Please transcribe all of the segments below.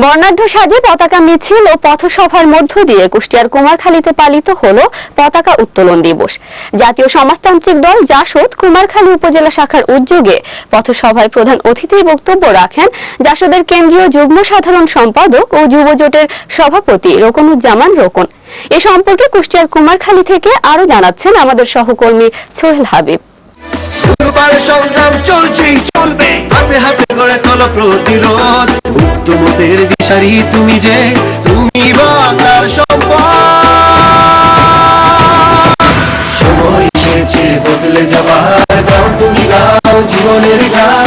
বর্ণাঢ্য সাজে পতাকা মিছিল ও পথসভার মধ্য দিয়ে কুষ্টিয়ার কুমারখালীতে পালিত হল পতাকা উত্তোলন দিবস। জাতীয় সমাজতান্ত্রিক দল জাসদ কুমারখালী উপজেলা শাখার উদ্যোগে পথসভায় প্রধান অতিথির বক্তব্য রাখেন জাসদের কেন্দ্রীয় যুগ্ম সাধারণ সম্পাদক ও যুব জোটের সভাপতি রোকনুজ্জামান রোকন। এ সম্পর্কে কুষ্টিয়ার কুমারখালী থেকে আরও জানাচ্ছেন আমাদের সহকর্মী সোহেল হাবিব। সংগ্রাম চলছেই চলবে। হাতে হাতে গড়ে তোলো প্রতিরোধ। মুক্তমতের দিশারি তুমি যে, তুমি বাংলার বদলে গাও তুমি গাও জীবনের গান।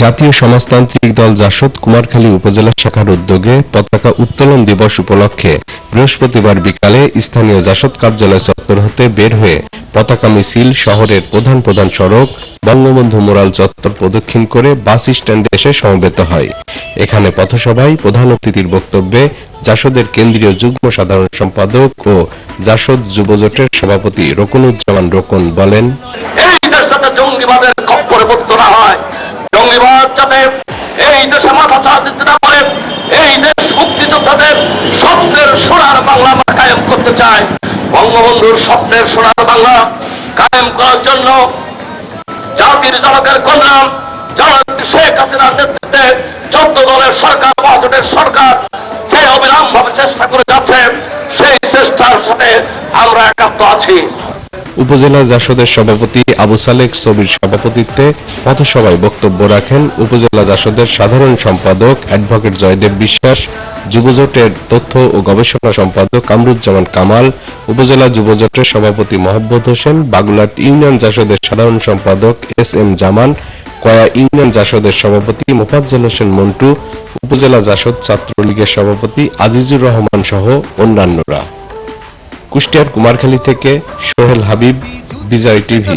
জাতীয় সমাজতান্ত্রিক দল জাসদ কুমারখালী উপজেলা শাখার উদ্যোগে পতাকা উত্তোলন দিবস উপলক্ষে বৃহস্পতিবার বিকালে স্থানীয় জাসদ কার্যালয় চত্বর হতে বের হয়ে পতাকা মিছিল শহরের প্রধান প্রধান সড়ক, বঙ্গবন্ধু মোরাল চত্বর প্রদক্ষিণ করে বাস স্ট্যান্ডে এসে সমবেত হয়। এখানে পথসভায় প্রধান অতিথির বক্তব্যে জাসদের কেন্দ্রীয় যুগ্ম সাধারণ সম্পাদক ও জাসদ যুবজোটের সভাপতি রকুনুজ্জামান রোকন বলেন, এই দেশ মুক্তিযোদ্ধাদের স্বপ্নের সোনার বাংলা করতে চাই। বঙ্গবন্ধুর স্বপ্নের সোনার বাংলা কায়েম করার জন্য জাতির জনকের কন্যা জননেত্রী শেখ হাসিনার নেতৃত্বে চোদ্দ দলের সরকার বাজেটের সরকার যে অবিরাম ভাবে চেষ্টা করে যাচ্ছে, সেই চেষ্টার সাথে আমরা একাত্ম আছি। উপজেলা জাসদের সভাপতি আবু সালেক ছবির সভাপতিত্বে পথসভায় বক্তব্য রাখেন উপজেলা জাসদের সাধারণ সম্পাদক অ্যাডভোকেট জয়দেব বিশ্বাস, যুবজোটের তথ্য ও গবেষণা সম্পাদক কামরুজ্জামান কামাল, উপজেলা যুবজোটের সভাপতি মোহাম্মদ হোসেন, বাগুলাট ইউনিয়ন জাসদের সাধারণ সম্পাদক এস এম জামান, কয়া ইউনিয়ন জাসদের সভাপতি মোফাজ্জল হোসেন মন্টু, উপজেলা জাসদ ছাত্রলীগের সভাপতি আজিজুর রহমান সহ অন্যান্যরা। কুষ্টিয়ার কুমারখালী থেকে সোহেল হাবিব বিজয় টিভি।